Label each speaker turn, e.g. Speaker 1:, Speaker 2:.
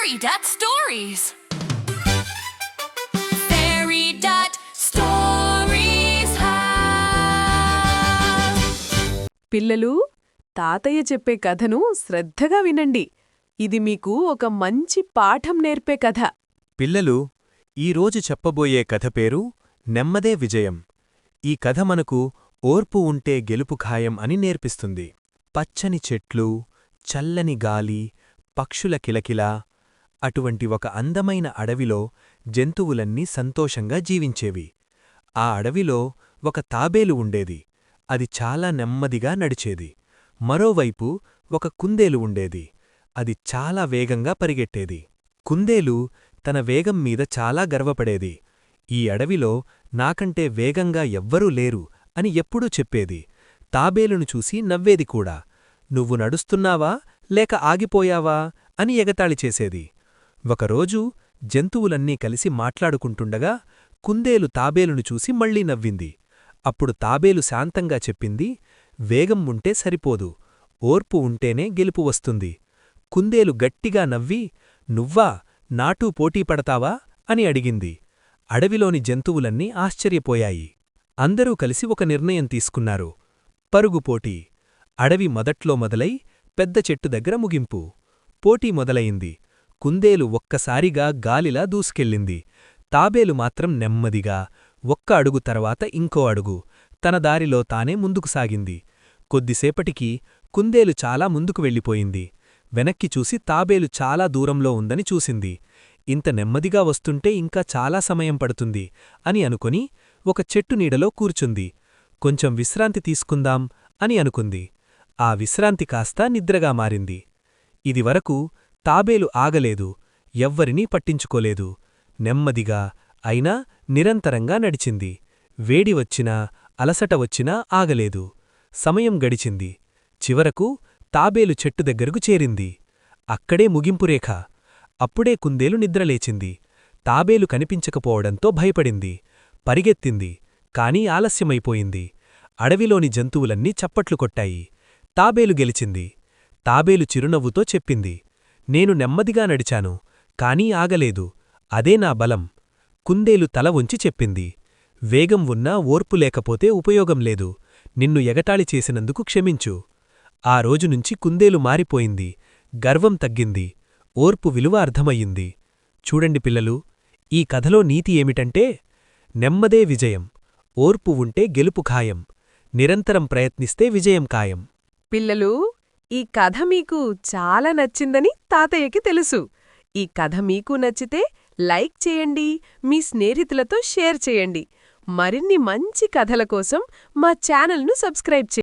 Speaker 1: Fairy Dot Stories. Fairy Dot Stories.
Speaker 2: పిల్లలు తాతయ్య చెప్పే కథను శ్రద్ధగా వినండి ఇది మీకు ఒక మంచి పాఠం నేర్పే కథ
Speaker 3: పిల్లలు ఈరోజు చెప్పబోయే కథ పేరు నెమ్మదే విజయం ఈ కథ మనకు ఓర్పు ఉంటే గెలుపు ఖాయం అని నేర్పిస్తుంది పచ్చని చెట్లు చల్లని గాలి పక్షుల కిలకిల అటువంటి ఒక అందమైన అడవిలో జంతువులన్నీ సంతోషంగా జీవించేవి. ఆ అడవిలో ఒక తాబేలు ఉండేది. అది చాలా నెమ్మదిగా నడిచేది. మరోవైపు ఒక కుందేలు ఉండేది. అది చాలా వేగంగా పరిగెట్టేది. కుందేలు తన వేగం మీద చాలా గర్వపడేది. ఈ అడవిలో నాకంటే వేగంగా ఎవ్వరూ లేరు అని ఎప్పుడూ చెప్పేది. తాబేలును చూసి నవ్వేది కూడా. నువ్వు నడుస్తున్నావా? లేక ఆగిపోయావా? అని ఎగతాళి చేసేది. ఒకరోజు జంతువులన్నీ కలిసి మాట్లాడుకుంటుండగా కుందేలు తాబేలును చూసి మళ్ళీ నవ్వింది. అప్పుడు తాబేలు శాంతంగా చెప్పింది వేగం ఉంటే సరిపోదు ఓర్పు ఉంటేనే గెలుపు వస్తుంది కుందేలు గట్టిగా నవ్వి నువ్వా నాటూ పోటీ పడతావా అని అడిగింది. అడవిలోని జంతువులన్నీ ఆశ్చర్యపోయాయి. అందరూ కలిసి ఒక నిర్ణయం తీసుకున్నారు. పరుగుపోటీ అడవి మొదట్లో మొదలై పెద్ద చెట్టు దగ్గర ముగింపు. పోటీ మొదలయింది కుందేలు ఒక్కసారిగా గాలిలా దూసుకెళ్ళింది. తాబేలు మాత్రం నెమ్మదిగా ఒక్క అడుగు తర్వాత ఇంకో అడుగు తన దారిలో తానే ముందుకు సాగింది. కొద్దిసేపటికి కుందేలు చాలా ముందుకు వెళ్ళిపోయింది. వెనక్కి చూసి తాబేలు చాలా దూరంలో ఉందని చూసింది. ఇంత నెమ్మదిగా వస్తుంటే ఇంకా చాలా సమయం పడుతుంది అని అనుకుని ఒక చెట్టు నీడలో కూర్చుంది. కొంచెం విశ్రాంతి తీసుకుందాం అని అనుకుంది. ఆ విశ్రాంతి కాస్తా నిద్రగా మారింది. ఇదివరకు తాబేలు ఆగలేదు ఎవ్వరినీ పట్టించుకోలేదు. నెమ్మదిగా అయినా నిరంతరంగా నడిచింది. వేడి వచ్చినా అలసట వచ్చినా ఆగలేదు. సమయం గడిచింది. చివరకు తాబేలు చెట్టు దగ్గరకు చేరింది. అక్కడే ముగింపురేఖ అప్పుడే కుందేలు నిద్రలేచింది తాబేలు కనిపించకపోవడంతో భయపడింది. పరిగెత్తింది. కాని ఆలస్యమైపోయింది. అడవిలోని జంతువులన్నీ చప్పట్లు కొట్టాయి. తాబేలు గెలిచింది. తాబేలు చిరునవ్వుతో చెప్పింది. నేను నెమ్మదిగా నడిచాను కానీ ఆగలేదు. అదే నా బలం. కుందేలు తల ఉంచి చెప్పింది. వేగం ఉన్నా ఓర్పు లేకపోతే ఉపయోగం లేదు. నిన్ను ఎగటాళి చేసినందుకు క్షమించు. ఆ రోజునుంచి కుందేలు మారిపోయింది. గర్వం తగ్గింది. ఓర్పు విలువ అర్థమయ్యింది. చూడండి పిల్లలు ఈ కథలో నీతి ఏమిటంటే నెమ్మదే విజయం. ఓర్పు ఉంటే గెలుపు ఖాయం. నిరంతరం ప్రయత్నిస్తే విజయం ఖాయం.
Speaker 2: పిల్లలు ఈ కథ మీకు చాలా నచ్చిందని తాతయ్యకి తెలుసు. ఈ కథ మీకు నచ్చితే లైక్ చేయండి మీ స్నేహితులతో షేర్ చేయండి. మరిన్ని మంచి కథల కోసం మా ఛానల్ను సబ్స్క్రైబ్ చేయండి.